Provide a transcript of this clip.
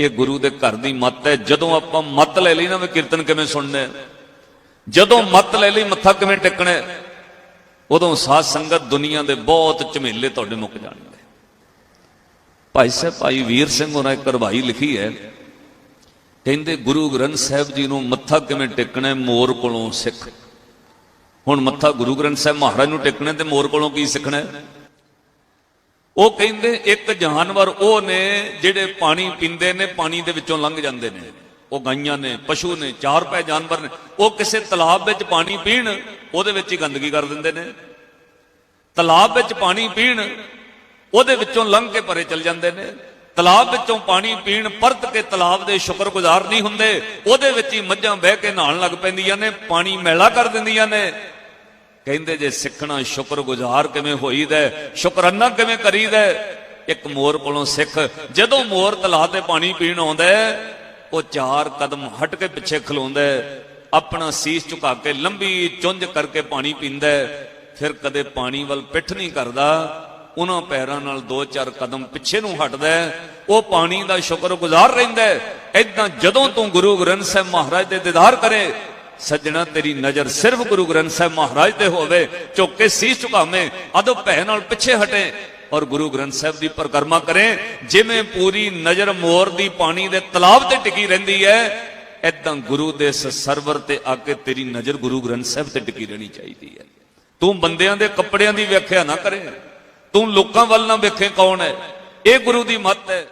ਇਹ ਗੁਰੂ ਦੇ ਘਰ ਦੀ ਮੱਤ ਹੈ। ਜਦੋਂ ਆਪਾਂ ਮੱਤ ਲੈ ਲਈ ਨਾ, ਵੀ ਕੀਰਤਨ ਕਿਵੇਂ ਸੁਣਨਾ? ਜਦੋਂ ਮੱਤ ਲੈ ਲਈ, ਮੱਥਾ ਕਿਵੇਂ ਟੇਕਣਾ? ਉਦੋਂ ਸਾਧ ਸੰਗਤ ਦੁਨੀਆ ਦੇ ਬਹੁਤ ਝਮੇਲੇ ਤੁਹਾਡੇ ਮੁੱਕ ਜਾਣਗੇ। ਭਾਈ ਸਾਹਿਬ, ਭਾਈ ਵੀਰ ਸਿੰਘ ਹੋਰਾਂ ਇੱਕ ਰਵਾਈ ਲਿਖੀ ਹੈ। ਕਹਿੰਦੇ, ਗੁਰੂ ਗ੍ਰੰਥ ਸਾਹਿਬ ਜੀ ਨੂੰ ਮੱਥਾ ਕਿਵੇਂ ਟੇਕਣਾ ਮੋਰ ਕੋਲੋਂ ਸਿੱਖ। ਹੁਣ ਮੱਥਾ ਗੁਰੂ ਗ੍ਰੰਥ ਸਾਹਿਬ ਮਹਾਰਾਜ ਨੂੰ ਟੇਕਣਾ ਤੇ ਮੋਰ ਕੋਲੋਂ ਕੀ ਸਿੱਖਣਾ ਉਹ ਕਹਿੰਦੇ, ਇੱਕ ਜਾਨਵਰ ਉਹ ਨੇ ਜਿਹੜੇ ਪਾਣੀ ਪੀਂਦੇ ਨੇ, ਪਾਣੀ ਦੇ ਵਿੱਚੋਂ ਲੰਘ ਜਾਂਦੇ ਨੇ। ਉਹ ਗਾਈਆਂ ਨੇ, ਪਸ਼ੂ ਨੇ, ਚਾਰ ਪੈ ਜਾਨਵਰ ਨੇ। ਉਹ ਕਿਸੇ ਤਲਾਬ ਵਿੱਚ ਪਾਣੀ ਪੀਣ, ਉਹਦੇ ਵਿੱਚ ਹੀ ਗੰਦਗੀ ਕਰ ਦਿੰਦੇ ਨੇ। ਤਲਾਬ ਵਿੱਚ ਪਾਣੀ ਪੀਣ, ਉਹਦੇ ਵਿੱਚੋਂ ਲੰਘ ਕੇ ਪਰੇ ਚਲ ਜਾਂਦੇ ਨੇ। ਤਲਾਬ ਵਿੱਚੋਂ ਪਾਣੀ ਪੀਣ, ਪਰਤ ਕੇ ਤਲਾਬ ਦੇ ਸ਼ੁਕਰਗੁਜ਼ਾਰ ਨਹੀਂ ਹੁੰਦੇ। ਉਹਦੇ ਵਿੱਚ ਹੀ ਮੱਝਾਂ ਬਹਿ ਕੇ ਨਹਾਉਣ ਲੱਗ ਪੈਂਦੀਆਂ ਨੇ, ਪਾਣੀ ਮੈਲਾ ਕਰ ਦਿੰਦੀਆਂ ਨੇ। ਕਹਿੰਦੇ ਜੇ ਸਿੱਖਣਾ ਸ਼ੁਕਰਗੁਜ਼ਾਰ ਕਿਵੇਂ ਹੋਈਦਾ ਹੈ, ਸ਼ੁਕਰਾਨਾ ਕਿਵੇਂ ਕਰੀਦਾ? ਇੱਕ ਮੋਰ ਕੋਲੋਂ ਸਿੱਖ ਜਦੋਂ ਮੋਰ ਤਲਾਹ ਤੇ ਪਾਣੀ ਪੀਣ ਆਉਂਦਾ ਉਹ ਚਾਰ ਕਦਮ ਹਟ ਕੇ ਪਿੱਛੇ ਖਲੋਂਦਾ ਆਪਣਾ ਸੀਸ ਝੁਕਾ ਕੇ ਲੰਬੀ ਚੁੰਝ ਕਰਕੇ ਪਾਣੀ ਪੀਂਦਾ ਫਿਰ ਕਦੇ ਪਾਣੀ ਵੱਲ ਪਿੱਠ ਨਹੀਂ ਕਰਦਾ ਉਹਨਾਂ ਪੈਰਾਂ ਨਾਲ ਦੋ ਚਾਰ ਕਦਮ ਪਿੱਛੇ ਨੂੰ ਹਟਦਾ ਉਹ ਪਾਣੀ ਦਾ ਸ਼ੁਕਰਗੁਜ਼ਾਰ ਰਹਿੰਦਾ। ਹੈ ਐਦਾਂ ਜਦੋਂ ਤੂੰ ਗੁਰੂ ਗ੍ਰੰਥ ਸਾਹਿਬ ਮਹਾਰਾਜ ਦੇ ਦੀਦਾਰ ਕਰੇ ਸੱਜਣਾ, ਤੇਰੀ ਨਜ਼ਰ ਸਿਰਫ ਗੁਰੂ ਗ੍ਰੰਥ ਸਾਹਿਬ ਮਹਾਰਾਜ ਤੇ ਹੋਵੇ, ਝੁੱਕ ਕੇ ਸੀਸ ਝੁਕਾਵੇਂ ਅਦੋ ਭੈ ਨਾਲ ਪਿੱਛੇ ਹਟੇ। ਔਰ ਗੁਰੂ ਗ੍ਰੰਥ ਸਾਹਿਬ ਦੀ ਪਰਿਕਰਮਾ ਕਰੇ, ਜਿਵੇਂ ਪੂਰੀ ਨਜ਼ਰ ਮੋਰ ਦੀ ਪਾਣੀ ਦੇ ਤਲਾਬ ਤੇ ਟਿਕੀ ਰਹਿੰਦੀ ਹੈ ਐਦਾਂ ਗੁਰੂ ਦੇ ਸਰਵਰ ਤੇ ਆ ਕੇ ਤੇਰੀ ਨਜ਼ਰ ਗੁਰੂ ਗ੍ਰੰਥ ਸਾਹਿਬ ਤੇ ਟਿਕੀ ਰਹਿਣੀ ਚਾਹੀਦੀ ਹੈ। ਤੂੰ ਬੰਦਿਆਂ ਦੇ ਕੱਪੜਿਆਂ ਦੀ ਵਿਆਖਿਆ ਨਾ ਕਰੇ, ਤੂੰ ਲੋਕਾਂ ਵੱਲ ਨਾ ਵੇਖੇ ਕੌਣ ਹੈ, ਇਹ ਗੁਰੂ ਦੀ ਮੱਤ ਹੈ।